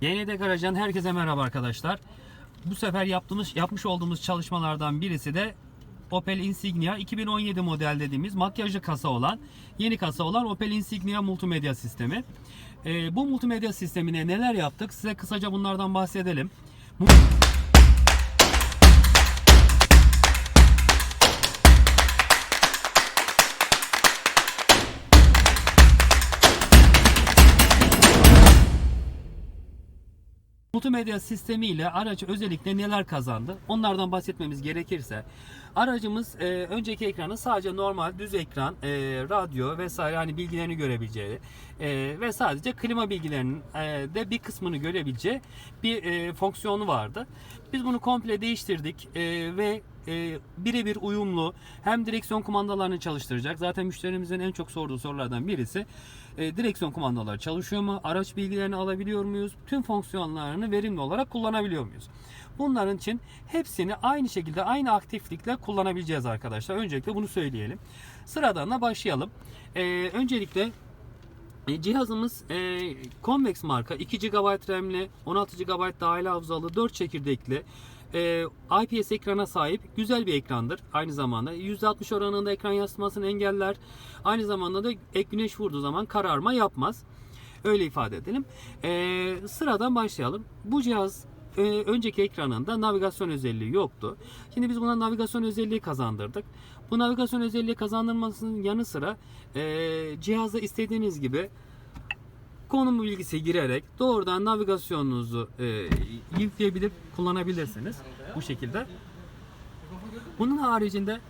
YND Garaj'dan herkese merhaba arkadaşlar. Bu sefer yaptığımız yapmış olduğumuz çalışmalardan birisi de Opel Insignia 2017 model dediğimiz makyajlı kasa olan yeni kasa olan Opel Insignia multimedya sistemi. Ee, bu multimedya sistemine neler yaptık? Size kısaca bunlardan bahsedelim. Mu- Multimedya sistemi ile araç özellikle neler kazandı? Onlardan bahsetmemiz gerekirse aracımız e, önceki ekranı sadece normal düz ekran, e, radyo vesaire hani bilgilerini görebileceği e, ve sadece klima bilgilerinin e, de bir kısmını görebileceği bir e, fonksiyonu vardı. Biz bunu komple değiştirdik e, ve e, birebir uyumlu hem direksiyon kumandalarını çalıştıracak. Zaten müşterimizin en çok sorduğu sorulardan birisi e, direksiyon kumandaları çalışıyor mu? Araç bilgilerini alabiliyor muyuz? Tüm fonksiyonlarını verimli olarak kullanabiliyor muyuz? Bunların için hepsini aynı şekilde aynı aktiflikle kullanabileceğiz arkadaşlar. Öncelikle bunu söyleyelim. Sıradan da başlayalım. E, öncelikle e, Cihazımız e, Convex marka 2 GB RAM'li, 16 GB dahili hafızalı, 4 çekirdekli e, IPS ekrana sahip güzel bir ekrandır. Aynı zamanda %60 oranında ekran yansımasını engeller. Aynı zamanda da ek güneş vurduğu zaman kararma yapmaz. Öyle ifade edelim. E, sıradan başlayalım. Bu cihaz e, önceki ekranında navigasyon özelliği yoktu. Şimdi biz buna navigasyon özelliği kazandırdık. Bu navigasyon özelliği kazandırmasının yanı sıra e, cihazda istediğiniz gibi konum bilgisi girerek doğrudan navigasyonunuzu e, yükleyebilir, kullanabilirsiniz bu şekilde. Bunun haricinde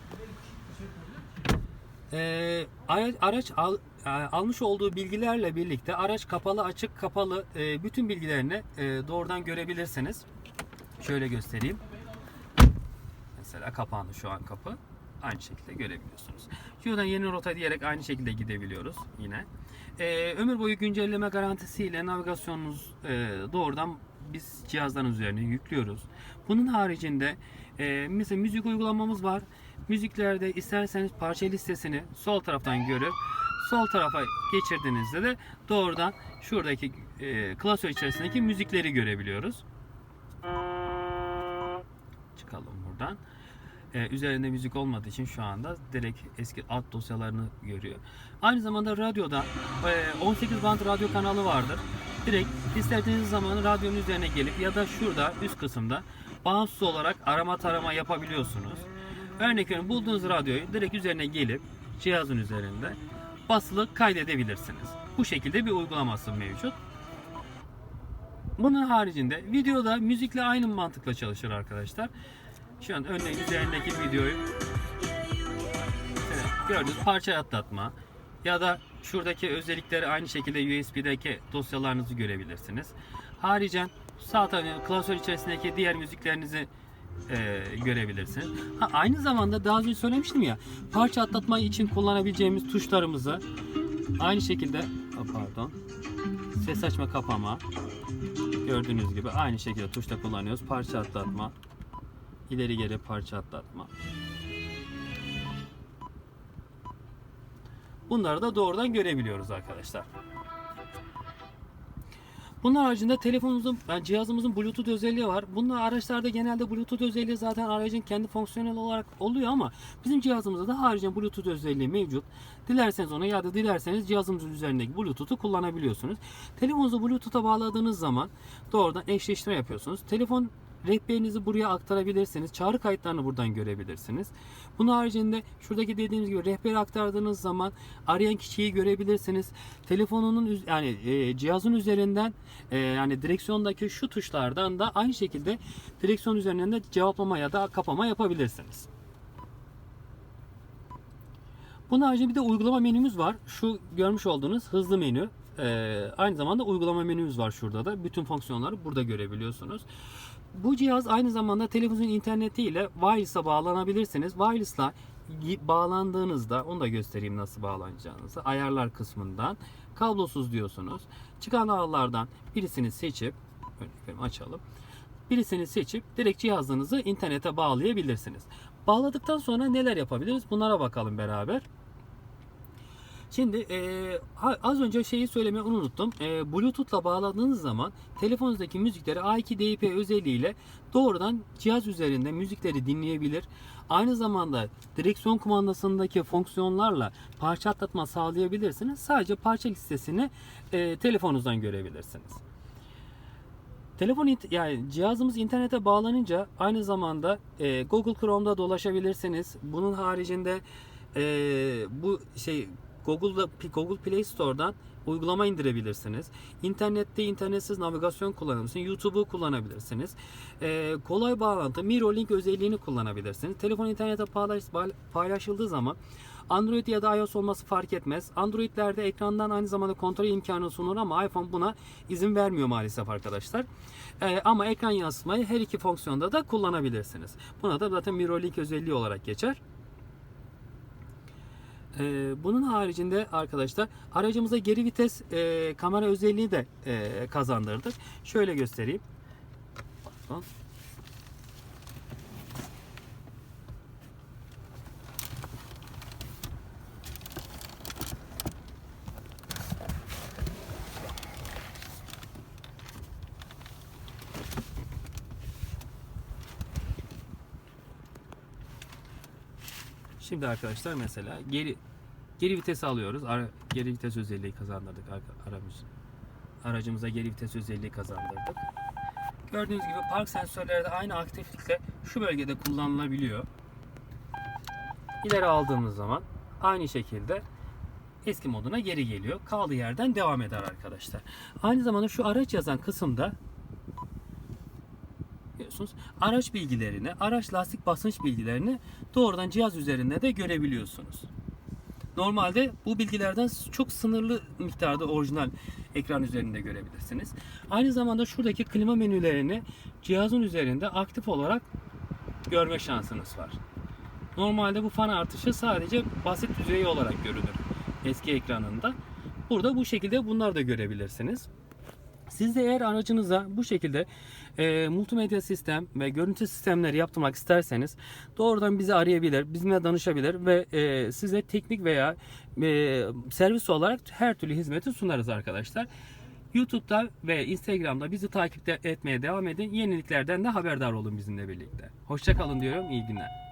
e, araç, al, e, almış olduğu bilgilerle birlikte araç kapalı, açık, kapalı e, bütün bilgilerini e, doğrudan görebilirsiniz. Şöyle göstereyim. Mesela kapandı şu an kapı. Aynı şekilde görebiliyorsunuz. Şuradan yeni rota diyerek aynı şekilde gidebiliyoruz yine. Ee, ömür boyu güncelleme garantisiyle navigasyonunuz e, doğrudan biz cihazdan üzerine yüklüyoruz. Bunun haricinde e, mesela müzik uygulamamız var. Müziklerde isterseniz parça listesini sol taraftan görüp sol tarafa geçirdiğinizde de doğrudan şuradaki e, klasör içerisindeki müzikleri görebiliyoruz. Çıkalım buradan. Ee, üzerinde müzik olmadığı için şu anda direkt eski alt dosyalarını görüyor. Aynı zamanda radyoda e, 18 band radyo kanalı vardır. Direkt istediğiniz zaman radyonun üzerine gelip ya da şurada üst kısımda bağımsız olarak arama tarama yapabiliyorsunuz. Örnek veriyorum bulduğunuz radyoyu direkt üzerine gelip cihazın üzerinde basılı kaydedebilirsiniz. Bu şekilde bir uygulaması mevcut. Bunun haricinde videoda müzikle aynı mantıkla çalışır arkadaşlar. Şu an örneğin üzerindeki videoyu gördüğünüz parça atlatma ya da şuradaki özellikleri aynı şekilde USB'deki dosyalarınızı görebilirsiniz. Haricen sağ tarafı klasör içerisindeki diğer müziklerinizi e, görebilirsiniz. Ha, aynı zamanda daha önce söylemiştim ya parça atlatma için kullanabileceğimiz tuşlarımızı aynı şekilde pardon ses açma kapama gördüğünüz gibi aynı şekilde tuşla kullanıyoruz. Parça atlatma ileri geri parça atlatma. Bunları da doğrudan görebiliyoruz arkadaşlar. Bunun haricinde telefonumuzun, yani cihazımızın Bluetooth özelliği var. Bunlar araçlarda genelde Bluetooth özelliği zaten aracın kendi fonksiyonel olarak oluyor ama bizim cihazımızda da haricen Bluetooth özelliği mevcut. Dilerseniz ona ya da dilerseniz cihazımızın üzerindeki Bluetooth'u kullanabiliyorsunuz. Telefonunuzu Bluetooth'a bağladığınız zaman doğrudan eşleştirme yapıyorsunuz. Telefon Rehberinizi buraya aktarabilirsiniz. Çağrı kayıtlarını buradan görebilirsiniz. Bunun haricinde şuradaki dediğimiz gibi rehberi aktardığınız zaman arayan kişiyi görebilirsiniz. Telefonunun yani e, cihazın üzerinden e, yani direksiyondaki şu tuşlardan da aynı şekilde direksiyon üzerinden de cevaplama ya da kapama yapabilirsiniz. Bunun haricinde bir de uygulama menümüz var. Şu görmüş olduğunuz hızlı menü. Ee, aynı zamanda uygulama menümüz var şurada da. Bütün fonksiyonları burada görebiliyorsunuz. Bu cihaz aynı zamanda televizyonun internetiyle wireless'a bağlanabilirsiniz. Wireless'la bağlandığınızda onu da göstereyim nasıl bağlanacağınızı. Ayarlar kısmından kablosuz diyorsunuz. Çıkan ağlardan birisini seçip veriyorum, açalım. Birisini seçip direkt cihazınızı internete bağlayabilirsiniz. Bağladıktan sonra neler yapabiliriz? Bunlara bakalım beraber. Şimdi e, az önce şeyi söylemeyi unuttum. E, Bluetooth'la bağladığınız zaman telefonunuzdaki müzikleri A2DP özelliğiyle doğrudan cihaz üzerinde müzikleri dinleyebilir. Aynı zamanda direksiyon kumandasındaki fonksiyonlarla parça atlatma sağlayabilirsiniz. Sadece parça listesini e, telefonunuzdan görebilirsiniz. Telefon yani cihazımız internete bağlanınca aynı zamanda e, Google Chrome'da dolaşabilirsiniz. Bunun haricinde e, bu şey Google'da Google Play Store'dan uygulama indirebilirsiniz. İnternette internetsiz navigasyon kullanabilirsiniz. YouTube'u kullanabilirsiniz. E, kolay bağlantı Mirrorlink özelliğini kullanabilirsiniz. Telefon internete paylaş, paylaşıldığı zaman Android ya da iOS olması fark etmez. Android'lerde ekrandan aynı zamanda kontrol imkanı sunur ama iPhone buna izin vermiyor maalesef arkadaşlar. Ee, ama ekran yansıtmayı her iki fonksiyonda da kullanabilirsiniz. Buna da zaten Mirrorlink özelliği olarak geçer. Ee, bunun haricinde arkadaşlar aracımıza geri vites e, kamera özelliği de e, kazandırdık. Şöyle göstereyim. Pardon. Şimdi arkadaşlar mesela geri geri vites alıyoruz. Ara, geri vites özelliği kazandırdık aramız. Aracımıza geri vites özelliği kazandırdık. Gördüğünüz gibi park sensörleri de aynı aktiflikle şu bölgede kullanılabiliyor. İleri aldığımız zaman aynı şekilde eski moduna geri geliyor. Kaldığı yerden devam eder arkadaşlar. Aynı zamanda şu araç yazan kısımda görüyorsunuz. Araç bilgilerini, araç lastik basınç bilgilerini doğrudan cihaz üzerinde de görebiliyorsunuz. Normalde bu bilgilerden çok sınırlı miktarda orijinal ekran üzerinde görebilirsiniz. Aynı zamanda şuradaki klima menülerini cihazın üzerinde aktif olarak görme şansınız var. Normalde bu fan artışı sadece basit düzeyi olarak görülür eski ekranında. Burada bu şekilde bunlar da görebilirsiniz. Siz de eğer aracınıza bu şekilde e, multimedya sistem ve görüntü sistemleri yaptırmak isterseniz doğrudan bizi arayabilir, bizimle danışabilir ve e, size teknik veya e, servis olarak her türlü hizmeti sunarız arkadaşlar. YouTube'da ve Instagram'da bizi takip etmeye devam edin. Yeniliklerden de haberdar olun bizimle birlikte. Hoşçakalın diyorum. İyi günler.